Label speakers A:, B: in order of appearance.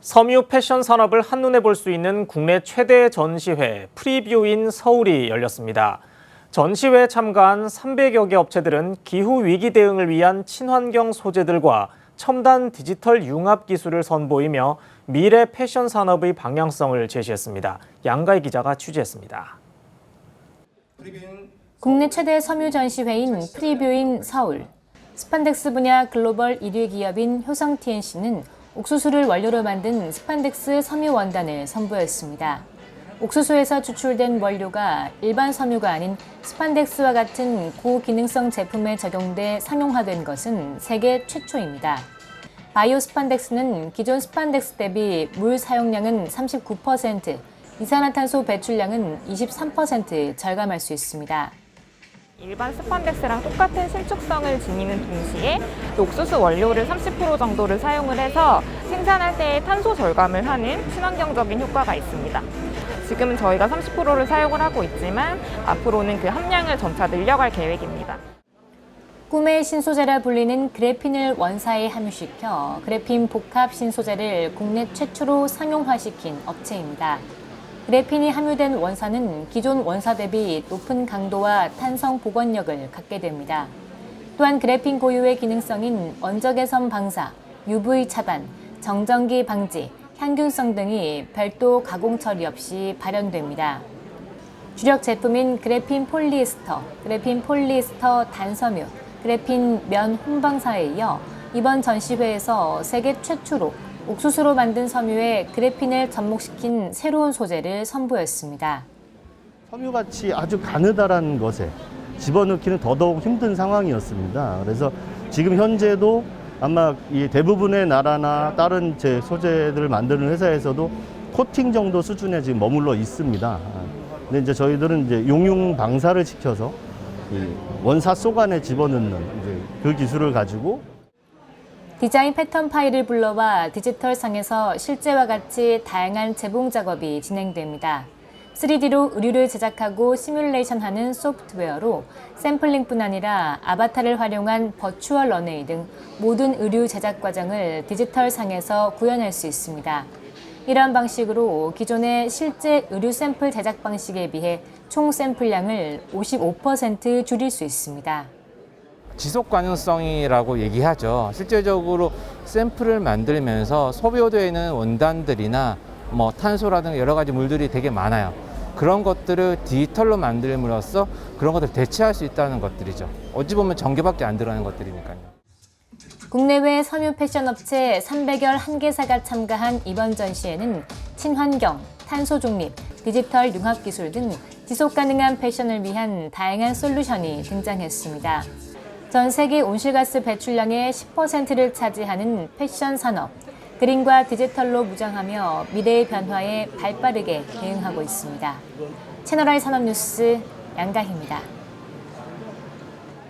A: 섬유 패션 산업을 한눈에 볼 수 있는 국내 최대 전시회 프리뷰인 서울이 열렸습니다. 전시회에 참가한 300여 개 업체들은 기후 위기 대응을 위한 친환경 소재들과 첨단 디지털 융합 기술을 선보이며 미래 패션 산업의 방향성을 제시했습니다. 양가희 기자가 취재했습니다.
B: 국내 최대 섬유 전시회인 프리뷰인 서울. 스판덱스 분야 글로벌 1위 기업인 효성 TNC는 옥수수를 원료로 만든 스판덱스 섬유 원단을 선보였습니다. 옥수수에서 추출된 원료가 일반 섬유가 아닌 스판덱스와 같은 고기능성 제품에 적용돼 상용화된 것은 세계 최초입니다. 바이오 스판덱스는 기존 스판덱스 대비 물 사용량은 39%, 이산화탄소 배출량은 23% 절감할 수 있습니다.
C: 일반 스판덱스랑 똑같은 신축성을 지니는 동시에 또 옥수수 원료를 30% 정도를 사용을 해서 생산할 때 탄소 절감을 하는 친환경적인 효과가 있습니다. 지금은 저희가 30%를 사용을 하고 있지만 앞으로는 그 함량을 점차 늘려갈 계획입니다.
B: 꿈의 신소재라 불리는 그래핀을 원사에 함유시켜 그래핀 복합 신소재를 국내 최초로 상용화시킨 업체입니다. 그래핀이 함유된 원사는 기존 원사 대비 높은 강도와 탄성 복원력을 갖게 됩니다. 또한 그래핀 고유의 기능성인 원적외선 방사, UV 차단, 정전기 방지, 향균성 등이 별도 가공 처리 없이 발현됩니다. 주력 제품인 그래핀 폴리에스터, 그래핀 폴리에스터 단섬유, 그래핀 면 혼방사에 이어 이번 전시회에서 세계 최초로 옥수수로 만든 섬유에 그래핀을 접목시킨 새로운 소재를 선보였습니다.
D: 섬유같이 아주 가느다란 것에 집어넣기는 더더욱 힘든 상황이었습니다. 그래서 지금 현재도 아마 이 대부분의 나라나 다른 제 소재들을 만드는 회사에서도 코팅 정도 수준에 지금 머물러 있습니다. 근데 이제 저희들은 이제 용융 방사를 시켜서 이 원사 속 안에 집어넣는 이제 그 기술을 가지고
B: 디자인 패턴 파일을 불러와 디지털 상에서 실제와 같이 다양한 재봉 작업이 진행됩니다. 3D로 의류를 제작하고 시뮬레이션하는 소프트웨어로 샘플링뿐 아니라 아바타를 활용한 버추얼 런웨이 등 모든 의류 제작 과정을 디지털 상에서 구현할 수 있습니다. 이러한 방식으로 기존의 실제 의류 샘플 제작 방식에 비해 총 샘플량을 55% 줄일 수 있습니다.
E: 지속 가능성이라고 얘기하죠. 실제적으로 샘플을 만들면서 소비되는 원단들이나 뭐 탄소라든가 여러 가지 물들이 되게 많아요. 그런 것들을 디지털로 만들므로써 그런 것들을 대체할 수 있다는 것들이죠. 어찌 보면 전개밖에 안 들어가는 것들이니까요.
B: 국내외 섬유 패션 업체 300여 1개사가 참가한 이번 전시회는 친환경, 탄소 중립, 디지털 융합 기술 등 지속 가능한 패션을 위한 다양한 솔루션이 등장했습니다. 전 세계 온실가스 배출량의 10%를 차지하는 패션 산업, 그린과 디지털로 무장하며 미래의 변화에 발빠르게 대응하고 있습니다. 채널I 산업뉴스 양가희입니다.